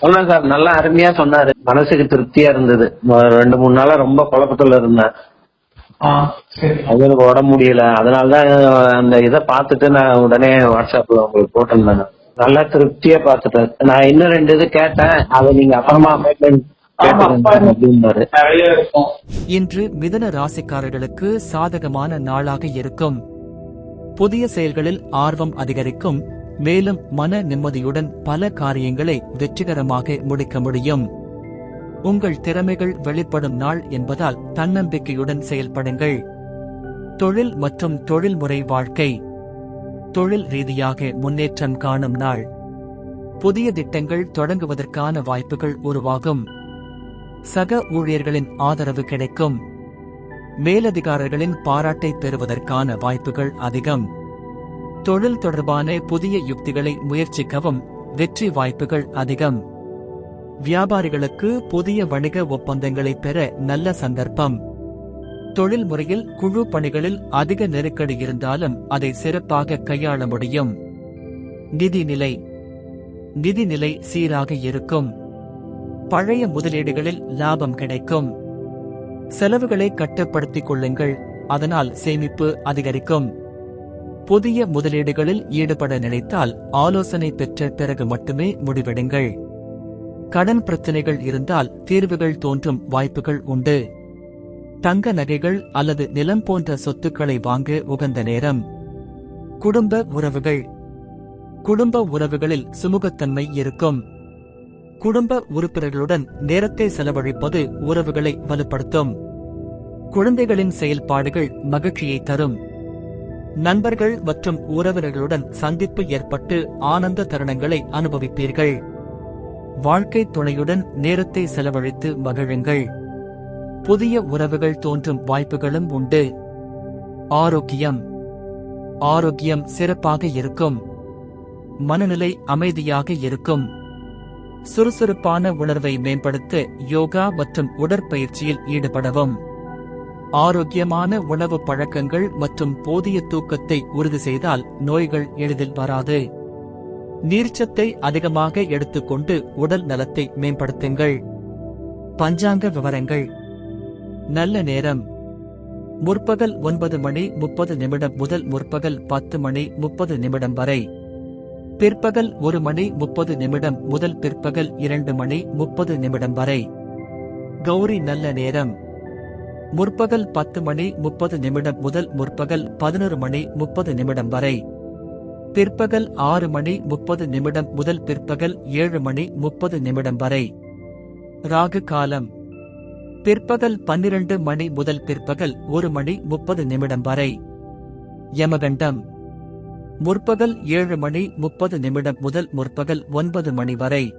சொன்னேன் சார். நல்லா அருமையா சொன்னாரு. மனசுக்கு திருப்தியா இருந்தது. ரெண்டு மூணு நாளா ரொம்ப குழப்பத்துல இருந்தேன். ஆ சரி. அவங்களுக்கு உடம்பு முடியல. அதனாலதான் அந்த இதை பார்த்துட்டு நான் உடனே வாட்ஸ்அப்ல உங்களுக்கு போட்டிருந்தேன் நல்லா திருப்தியா பார்த்துட்டேன். நான் இன்னும் ரெண்டு இது கேட்டேன். அதை நீங்க அப்புறமா அப்பாயின்மெண்ட் ஆமா, இன்று மிதன ராசிக்காரர்களுக்கு சாதகமான நாளாக இருக்கும். புதிய செயல்களில் ஆர்வம் அதிகரிக்கும். மேலும் மன நிம்மதியுடன் பல காரியங்களை வெற்றிகரமாக முடிக்க முடியும். உங்கள் திறமைகள் வெளிப்படும் நாள் என்பதால் தன்னம்பிக்கையுடன் செயல்படுங்கள். தொழில் மற்றும் தொழில்முறை வாழ்க்கை. தொழில் ரீதியாக முன்னேற்றம் காணும் நாள். புதிய திட்டங்கள் தொடங்குவதற்கான வாய்ப்புகள் உருவாகும். சக ஊழியர்களின் ஆதரவு கிடைக்கும். மேலதிகாரர்களின் பாராட்டை பெறுவதற்கான வாய்ப்புகள் அதிகம். தொழில் தொடர்பான புதிய யுக்திகளை முயற்சிக்கவும் வெற்றி வாய்ப்புகள் அதிகம். வியாபாரிகளுக்கு புதிய வணிக ஒப்பந்தங்களை பெற நல்ல சந்தர்ப்பம். தொழில் முறையில் குழு பணிகளில் அதிக நெருக்கடி இருந்தாலும் அதை சிறப்பாக கையாள முடியும். நிதிநிலை நிதிநிலை சீராக இருக்கும். பழைய முதலீடுகளில் லாபம் கிடைக்கும். செலவுகளை கட்டுப்படுத்திக் கொள்ளுங்கள் அதனால் சேமிப்பு அதிகரிக்கும். புதிய முதலீடுகளில் ஈடுபட நினைத்தால் ஆலோசனை பெற்ற பிறகு மட்டுமே முடிவெடுங்கள். கடன் பிரச்சனைகள் இருந்தால் தீர்வுகள் தோன்றும் வாய்ப்புகள் உண்டு. தங்க நகைகள் அல்லது நிலம் போன்ற சொத்துக்களை வாங்க உகந்த நேரம். குடும்ப உறவுகள். குடும்ப உறவுகளில் சுமூகத்தன்மை இருக்கும். குடும்ப உறுப்பினர்களுடன் நேரத்தை செலவழிப்பது உறவுகளை வலுப்படுத்தும். குழந்தைகளின் செயல்பாடுகள் மகிழ்ச்சியை தரும். நண்பர்கள் மற்றும் உறவினர்களுடன் சந்திப்பு ஏற்பட்டு ஆனந்த தருணங்களை அனுபவிப்பீர்கள். வாழ்க்கை துணையுடன் நேரத்தை செலவழித்து மகிழுங்கள். புதிய உறவுகள் தோன்றும் வாய்ப்புகளும் உண்டு. ஆரோக்கியம். ஆரோக்கியம் சிறப்பாக இருக்கும். மனநிலை அமைதியாக இருக்கும். சுறுசுறுப்பான உணர்வை மேம்படுத்த யோகா மற்றும் உடற்பயிற்சியில் ஈடுபடவும். ஆரோக்கியமான உணவு பழக்கங்கள் மற்றும் போதிய தூக்கத்தை உறுதி செய்தால் நோய்கள் எளிதில் வராது. நீர்ச்சத்தை அதிகமாக எடுத்துக்கொண்டு உடல் நலத்தை மேம்படுத்துங்கள். பஞ்சாங்க விவரங்கள். நல்ல நேரம். முற்பகல் ஒன்பது மணி முப்பது நிமிடம் முதல் முற்பகல் பத்து மணி முப்பது நிமிடம் வரை. பிற்பகல் ஒரு மணி முப்பது நிமிடம் முதல் பிற்பகல் இரண்டு மணி முப்பது நிமிடம் வரை. கௌரி நல்ல நேரம். முற்பகல் பத்து மணி முப்பது நிமிடம் முதல் முற்பகல் பதினொரு மணி முப்பது நிமிடம் வரை. பிற்பகல் ஆறு மணி முப்பது நிமிடம் முதல் பிற்பகல் ஏழு மணி முப்பது நிமிடம் வரை. ராகு காலம். பிற்பகல் பன்னிரண்டு மணி முதல் பிற்பகல் ஒரு மணி முப்பது நிமிடம் வரை. யமகண்டம். முற்பகல் ஏழு மணி முப்பது நிமிடம் முதல் முற்பகல் ஒன்பது மணி வரை.